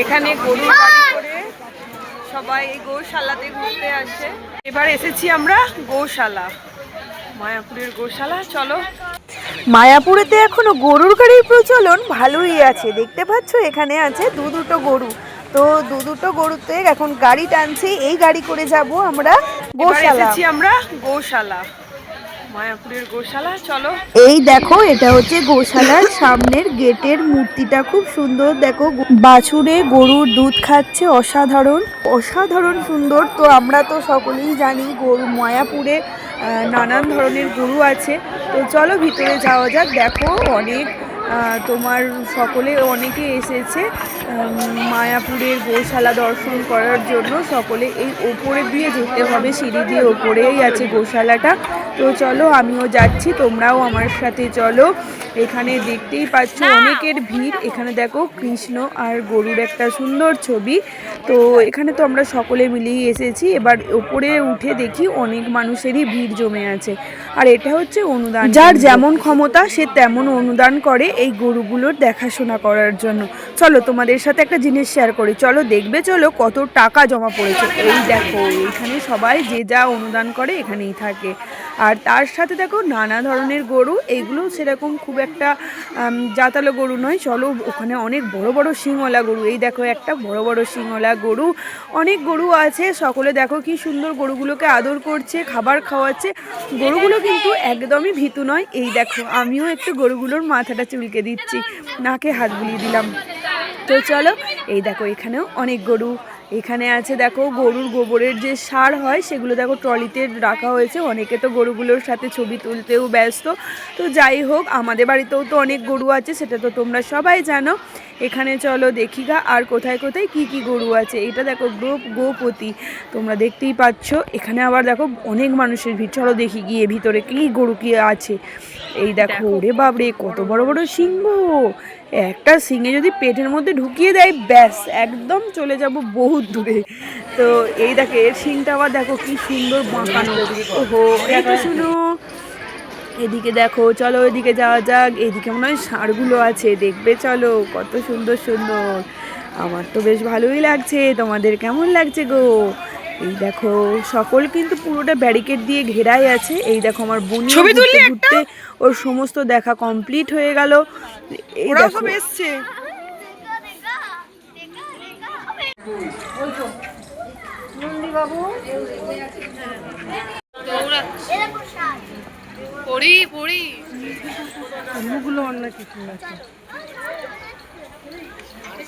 এখানে গরু করে সবাই এই গৌশালাতে ঘুরতে আসে। এবার এসেছি আমরা গৌশালা মায়াপুরের গৌশালা চলো। মায়াপুরেতে এখনও গরুর গাড়ির প্রচলন ভালোই আছে। দেখতে পাচ্ছ এখানে আছে দু দুটো গরু। তো দু দুটো গরুতে এখন গাড়ি টানছে এই গাড়ি করে যাব আমরা গোশালা। আমরা গৌশালা। এই দেখো, এটা হচ্ছে গোশালার সামনের গেটের মূর্তিটা, খুব সুন্দর। দেখো, বাছুরে গরুর দুধ খাচ্ছে, অসাধারণ। অসাধারণ সুন্দর, তো আমরা তো সকলেই জানি গরু, মায়াপুরে নানান ধরনের গরু আছে। তো চলো, ভিতরে যাওয়া যাক। দেখো, অনেক তোমার সকলে, অনেকে এসেছে মায়াপুরের গোশালা দর্শন করার জন্য। সকলে এই ওপরে দিয়ে যেতে হবে, সিঁড়ি দিয়ে ওপরেই আছে গোশালাটা। তো চলো আমিও যাচ্ছি তোমরাও আমার সাথে চলো। এখানে দেখতেই পাচ্ছ অনেকের ভিড়। এখানে দেখো কৃষ্ণ আর গরুর একটা সুন্দর ছবি। তো এখানে তো আমরা সকলে মিলেই এসেছি। এবার ওপরে উঠে দেখি অনেক মানুষেরই ভিড় জমে আছে। আর এটা হচ্ছে অনুদান যার যেমন ক্ষমতা সে তেমন অনুদান করে এই গরুগুলোর দেখাশোনা করার জন্য। চলো তোমাদের সাথে একটা জিনিস শেয়ার করি। চলো দেখবে চলো কত টাকা জমা পড়েছে। এই দেখো এখানে সবাই যে যা অনুদান করে এখানেই থাকে। আর তার সাথে দেখো নানা ধরনের গরু এইগুলো সেরকম খুব একটা জাতালো গরু নয়। চলো, ওখানে অনেক বড় বড় শিংওয়ালা গরু, এই দেখো একটা বড় বড় শিংওয়ালা গরু। অনেক গরু আছে, সকলে দেখো কি সুন্দর গরুগুলোকে আদর করছে, খাবার খাওয়াচ্ছে। গরুগুলো কিন্তু একদমই ভীতু নয়। এই দেখো, আমিও একটু গরুগুলোর মাথাটা চুলকে দিচ্ছি, নাকে হাত বুলিয়ে দিলাম। তো চলো, এই দেখো এখানেও অনেক গরু। এখানে আছে দেখো গরুর গোবরের যে সার হয়, সেগুলো দেখো ট্রলিতে রাখা হয়েছে। অনেকে তো গরুগুলোর সাথে ছবি তুলতেও ব্যস্ত। তো যাই হোক, আমাদের বাড়িতেও তো অনেক গরু আছে, সেটা তো তোমরা সবাই জানো। এখানে চলো দেখি গা, আর কোথায় কোথায় কি কি গরু আছে। এটা দেখো গো গোপতি, তোমরা দেখতেই পাচ্ছ। এখানে আবার দেখো অনেক মানুষের ভিড়। চলো দেখি গিয়ে ভিতরে কি গরু কি আছে। এই দেখো ওরে বাবরে কত বড় বড় সিংহ। একটা সিংহে যদি পেটের মধ্যে ঢুকিয়ে দেয় ব্যাস একদম চলে যাব বহুত দূরে। তো এই দেখো এর সিংটা আবার দেখো কি সুন্দর বাঁকানো। ওহো এটা শুনো। এদিকে দেখো চলো এদিকে যাওয়া যাক। এদিকে মনে হয় ষাঁড়গুলো আছে দেখবে চলো কত সুন্দর সুন্দর। আমার তো বেশ ভালোই লাগছে তোমাদের কেমন লাগছে গো? এই দেখো সকল কিন্তু পুরোটা ব্যারিকেড দিয়ে ঘেরাই আছে। এই দেখো আমার বোন ছবি তুললি একটা? ঘুরতে ওর সমস্ত দেখা কমপ্লিট হয়ে গেল। এই দেখো। সব এসছে। পড়ি পড়ি। মুগুলো অন্য কিছু আছে।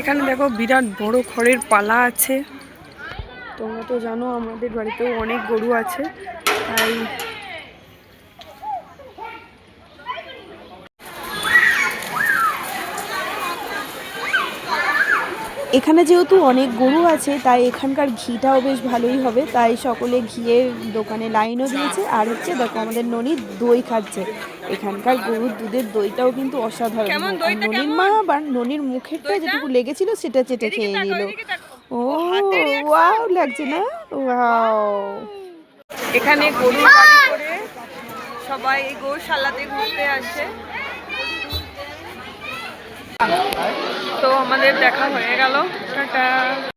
এখানে দেখো বিরাট বড় খড়ের পালা আছে। তোমরা তো জানো আমাদের বাড়িতেও অনেক গরু আছে, তাই এখানে যেহেতু অনেক গরু আছে, তাই এখানকার ঘিটাও বেশ ভালোই হবে। তাই সকলে ঘিয়ের দোকানে লাইনও দিয়েছে। আর হচ্ছে দেখো আমাদের ননি দই খাচ্ছে। এখানকার গরুর দুধের দইটাও কিন্তু অসাধারণ। দইটা ননির? মা আবার ননির মুখেরটা যেটুকু লেগেছিল সেটা চেটে খেয়ে নিল। ও ওয়াও লাগছে না? ওয়াও। এখানে গরু গাড়ি করে সবাই এই গৌশালাতে ঘুরতে আসে। তো আমাদের দেখা হয়ে গেল। টাটা।